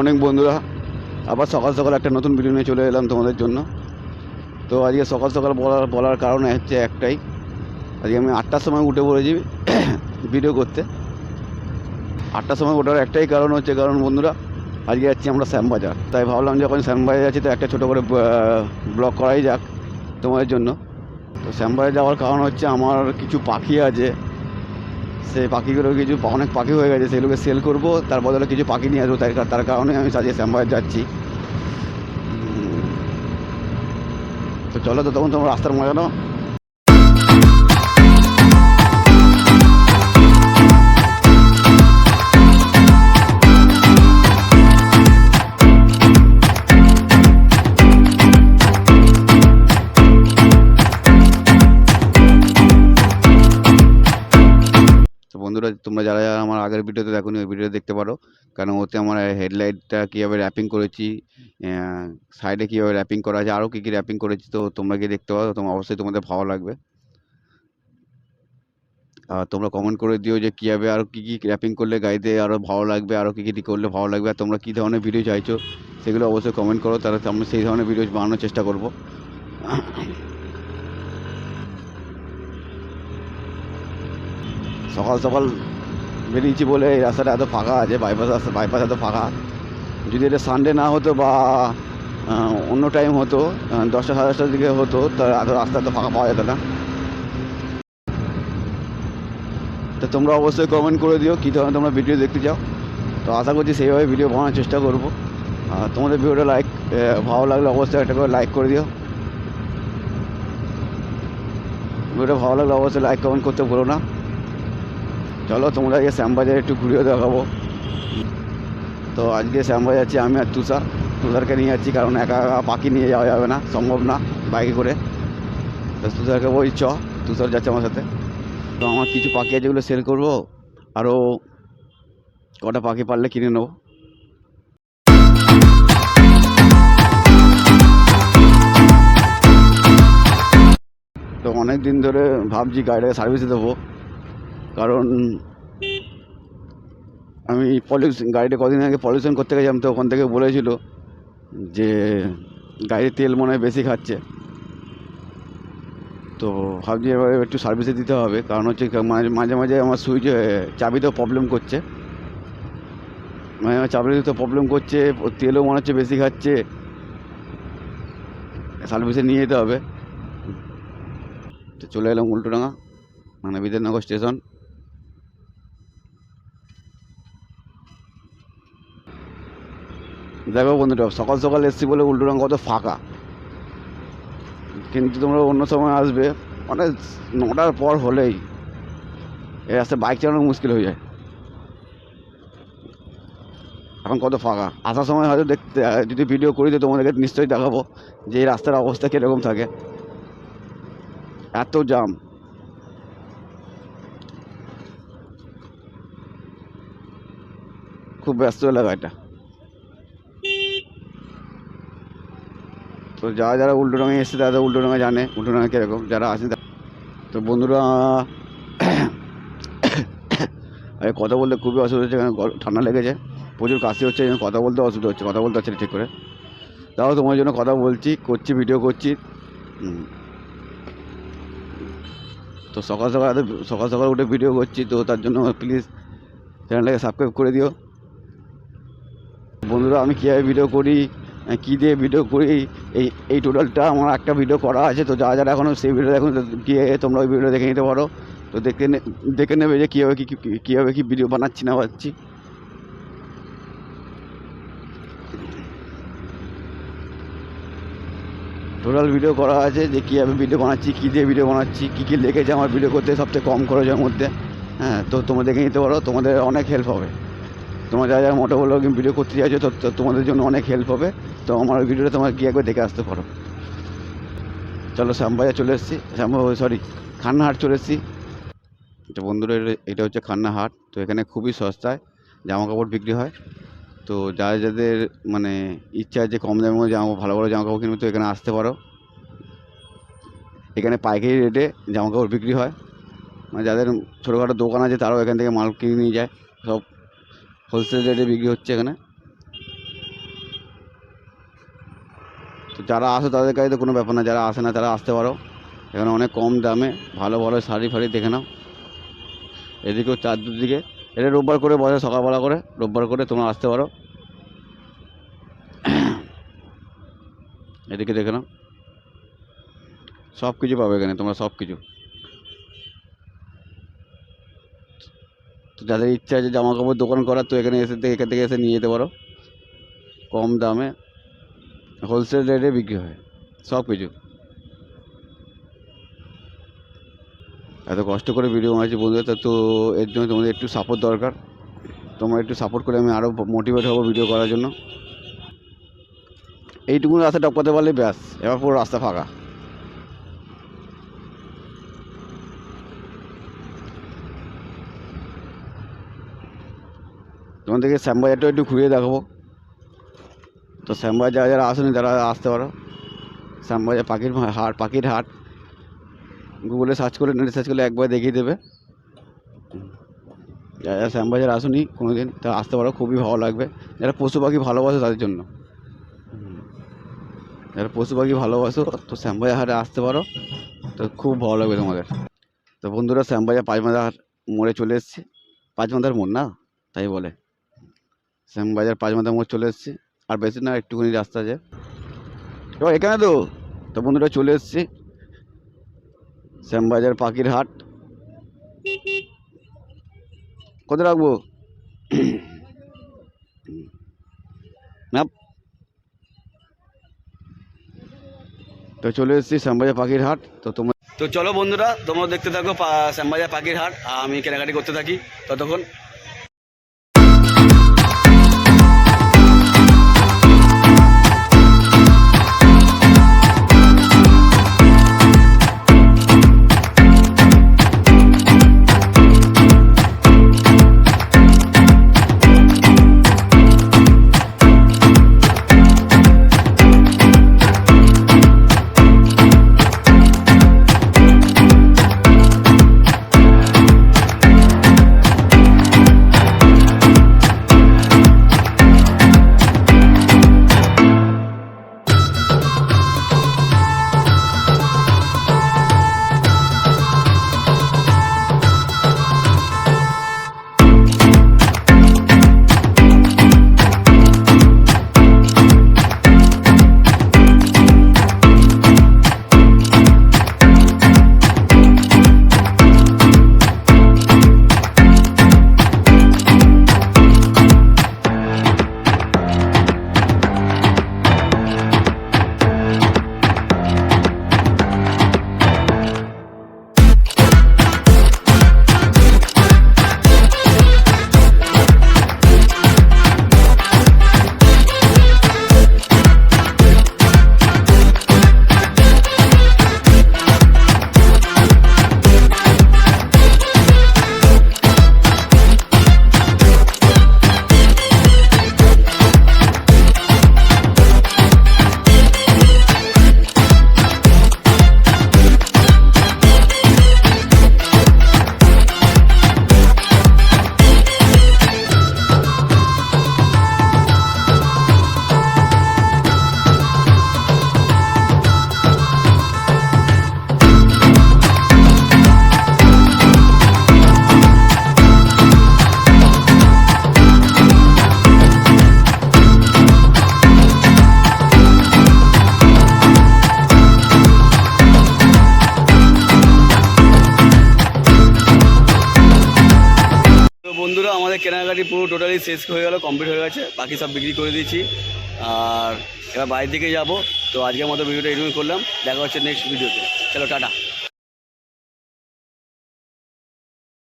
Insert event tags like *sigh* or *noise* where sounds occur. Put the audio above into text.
Morning বন্ধুরা। আবার সকাল সকাল একটা নতুন ভিডিও নিয়ে চলে এলাম তোমাদের জন্য। তো আজকে সকাল সকাল বলার বলার কারণ হচ্ছে একটাই। আজকে আমি আটটার সময় উঠে পড়েছি *coughs* ভিডিও করতে। আটটার সময় ওঠার একটাই কারণ হচ্ছে, কারণ বন্ধুরা, আজকে যাচ্ছি আমরা শ্যামবাজার। তাই ভাবলাম যখন শ্যামবাজার যাচ্ছি, তো একটা ছোটো করে ব্লগ করাই যাক তোমাদের জন্য। তো শ্যামবাজার যাওয়ার কারণ হচ্ছে, আমার কিছু পাখি আছে। সেই পাখিগুলো কিছু অনেক পাখি হয়ে গেছে, সেগুলোকে সেল করব, তার বদলে কিছু পাখি নিয়ে আসব তাই তার কারণে আমি সাজিয়ে শ্যামবাজার যাচ্ছি। তো চলো তো তখন তোমার রাস্তার মজা নাও। আগের ভিডিওতে দেখো ওই ভিডিও দেখতে পারো। কারণ ওতে আমার হেডলাইটটা কীভাবে র্যাপিং করেছি সাইডে কীভাবে র্যাপিং করা আছে আরও কী কী র্যাপিং করেছি, তো তোমরা গিয়ে দেখতে পারো। তোমার অবশ্যই তোমাদের ভালো লাগবে। আর তোমরা কমেন্ট করে দিও যে কীভাবে আরও কী কী র্যাপিং করলে গাড়িতে আরও ভালো লাগবে আরও কী কী করলে ভালো লাগবে, আর তোমরা কী ধরনের ভিডিও চাইছো, সেগুলো অবশ্যই কমেন্ট করো, তাহলে আমরা সেই ধরনের ভিডিও বানানোর চেষ্টা করব। সকাল সকাল বেরিয়েছি বলে এই রাস্তাটা এত ফাঁকা আছে বাইপাস রাস্তা বাইপাস এত ফাঁকা। যদি এটা সানডে না হতো বা অন্য টাইম হতো দশটা সাড়ে দশটার দিকে হতো তাহলে এত রাস্তা এত ফাঁকা পাওয়া যেত না। তো তোমরা অবশ্যই কমেন্ট করে দিও, কী ধরনের তোমরা ভিডিও দেখতে চাও। তো আশা করছি সেইভাবে ভিডিও বানানোর চেষ্টা করব। আর তোমাদের ভিডিওটা লাইক ভালো লাগলে অবশ্যই একটা করে লাইক করে দিও। ভিডিওটা ভালো লাগলে অবশ্যই লাইক কমেন্ট করতে ভুলো না। চলো, তোমরা আজকে শ্যামবাজারে একটু ঘুরিয়ে দেখাবো। তো আজকে শ্যামবাজার যাচ্ছি আমি আর তুষার। তুষারকে নিয়ে যাচ্ছি, কারণ একা একা পাখি নিয়ে যাওয়া যাবে না, সম্ভব না বাইকে করে। তো তুষারকে বই চ, তুষার যাচ্ছে আমার সাথে। তো আমার কিছু পাখি আছে যেগুলো সেল করব, আরও কটা পাখি পারলে কিনে নেব। তো অনেক দিন ধরে ভাবছি গাড়িটাকে সার্ভিসে দেবো। কারণ আমি পলিউশন গাড়িটা কদিন আগে পলিউশন করতে গেছিলাম তো ওখান থেকে বলেছিল যে গাড়ির তেল মনে হয় বেশি খাচ্ছে। তো ভাবছি এবারে একটু সার্ভিসে দিতে হবে, কারণ হচ্ছে মাঝে মাঝে আমার সুইচ চাবিতেও প্রবলেম করছে। মাঝে মাঝে চাবিতে প্রবলেম করছে, তেলও মনে হচ্ছে বেশি খাচ্ছে। সার্ভিসে নিয়ে যেতে হবে। তো চলে এলাম উল্টোডাঙা মানে বিধাননগর স্টেশন দেখো বন্ধুরা, সকাল সকাল এসছি বলে উল্টোডাঙা কত ফাঁকা। কিন্তু তোমরা অন্য সময় আসবে মানে নটার পর হলেই। এই রাস্তায় বাইক চালানো মুশকিল হয়ে যায়। এখন কত ফাঁকা? আসার সময় হয়তো দেখতে, যদি ভিডিও করি তো তোমাদেরকে নিশ্চয়ই দেখাবো যে এই রাস্তার অবস্থা কীরকম থাকে। এত জাম খুব ব্যস্ত এলাকা এটা। তো যারা যারা উল্টো রঙে এসছে, তারা উল্টো রঙে জানে, উল্টো কীরকম যারা আছে তা- বন্ধুরা, *coughs* আরে কথা বলতে খুবই অসুবিধা হচ্ছে গল- ঠান্ডা লেগেছে, প্রচুর কাশি হচ্ছে কথা বলতে অসুবিধা হচ্ছে, কথা বলতে পারছি না ঠিক করে। তাও তোমার জন্য কথা বলছি, করছি ভিডিও করছি। তো সকাল সকাল সকাল সকাল উঠে ভিডিও করছি, তো তার জন্য প্লিজ চ্যানেলটাকে সাবস্ক্রাইব করে দিও। বন্ধুরা, আমি কীভাবে ভিডিও করি? কী দিয়ে ভিডিও করি? এই এই টোটালটা আমার একটা ভিডিও করা আছে, তো যারা যারা এখনও সেই ভিডিও এখন গিয়ে তোমরা ওই ভিডিও দেখে নিতে পারো। তো দেখে দেখে নেবে যে কীভাবে কী, কী- কীভাবে কী ভিডিও বানাচ্ছি না পাচ্ছি টোটাল ভিডিও করা আছে যে কীভাবে ভিডিও বানাচ্ছি, কী দিয়ে ভিডিও বানাচ্ছি, কী কী লেগেছে আমার ভিডিও করতে সবচেয়ে কম খরচের মধ্যে। হ্যাঁ তো তোমরা দেখে নিতে পারো, তোমাদের অনেক হেল্প হবে। তোমরা যারা যারা মোটো বলো ভিডিও করতে চাইছো তো তোমাদের জন্য অনেক হেল্প হবে। তো আমার ওই ভিডিওটা তোমার গিয়ে একবার দেখে আসতে পারো। চলো, শ্যামবাজার চলে এসেছি। শ্যাম সরি খান্নাহাট চলে এসেছি। তো বন্ধুরা, এটা- হচ্ছে খান্নাহাট। তো এখানে খুবই সস্তায় জামা কাপড় বিক্রি হয়। তো যারা যাদের মানে ইচ্ছা আছে কম দামে জামা, ভালো ভালো জামা কাপড় কিনবে, তো এখানে আসতে পারো। এখানে পাইকারি রেটে জামা কাপড় বিক্রি হয়। মানে যাদের ছোটোখাটো দোকান আছে, তারাও এখান থেকে মাল কিনে নিয়ে যায়। সব হোলসেল রেটে বিক্রি হচ্ছে এখানে। তো যারা আসে তাদের কাছে তো কোনো ব্যাপার না, যারা আসে না তারা আসতে পারো। এখানে অনেক কম দামে ভালো ভালো শাড়ি ফাড়ি দেখে নাও। এদিকেও দিকে এটা রোববার করে বসে সকালবেলা করে, রোববার করে তোমরা আসতে পারো। এদিকে দেখে নাও। সব কিছু পাবে এখানে, তোমরা সব কিছু তো যাদের ইচ্ছা আছে জামা কাপড় দোকান করার, তো এখানে এসে থেকে- এখান থেকে এসে নিয়ে যেতে পারো। কম দামে হোলসেল রেটে বিক্রি হয়, সব কিছু। এত কষ্ট করে ভিডিও বানাচ্ছি বন্ধুদের তা তো এর জন্য তোমাদের একটু সাপোর্ট দরকার। তোমরা একটু সাপোর্ট করে আমি আরও মোটিভেট হব ভিডিও করার জন্য। এইটুকু রাস্তা টপকাতে পারলে ব্যাস, এবার পুরো রাস্তা ফাঁকা। তোমাদেরকে শ্যামবাজারটা একটু ঘুরিয়ে দেখাবো। তো শ্যামবাজার যারা যারা আসেনি তারা আসতে পারো। শ্যামবাজার পাখির হাট পাখির হাট। গুগলে সার্চ করে নেটে সার্চ করলে একবার দেখিয়ে দেবে। যারা যারা শ্যামবাজার আসুনি কোনো দিন তারা আসতে পারো, খুবই ভালো লাগবে। যারা পশু পাখি ভালোবাসো তাদের জন্য। যারা পশু পাখি ভালোবাসো, তো শ্যামবাজার হাটে আসতে পারো। তো খুব ভালো লাগবে তোমাদের। তো বন্ধুরা, শ্যামবাজার পাঁচমাদার মোড়ে চলে এসেছি। পাঁচমাদার মোড় না, তাই বলে। শ্যামবাজার পাঁচমাদার মোড় চলে এসেছি। আর বেশি না, একটুখানি রাস্তা আছে। এবার এখানে তো তো বন্ধুরা চলে এসেছি। শ্যামবাজার পাখির হাট। কত রাখব? ম্যাপ তো চলে এসেছি শ্যামবাজার পাখির হাট। তো তোমরা তো চলো বন্ধুরা, তোমরা দেখতে থাকো শ্যামবাজার পাখির হাট। আমি কেনাকাটি করতে থাকি ততক্ষণ। টোটালি শেষ হয়ে গেলো কমপ্লিট হয়ে গেছে, বাকি সব বিক্রি করে দিয়েছি। আর এবার বাড়ির দিকে যাব, তো আজকের মতো ভিডিওটা এটুকুই করলাম, দেখা হচ্ছে নেক্সট ভিডিওতে চলো, টাটা।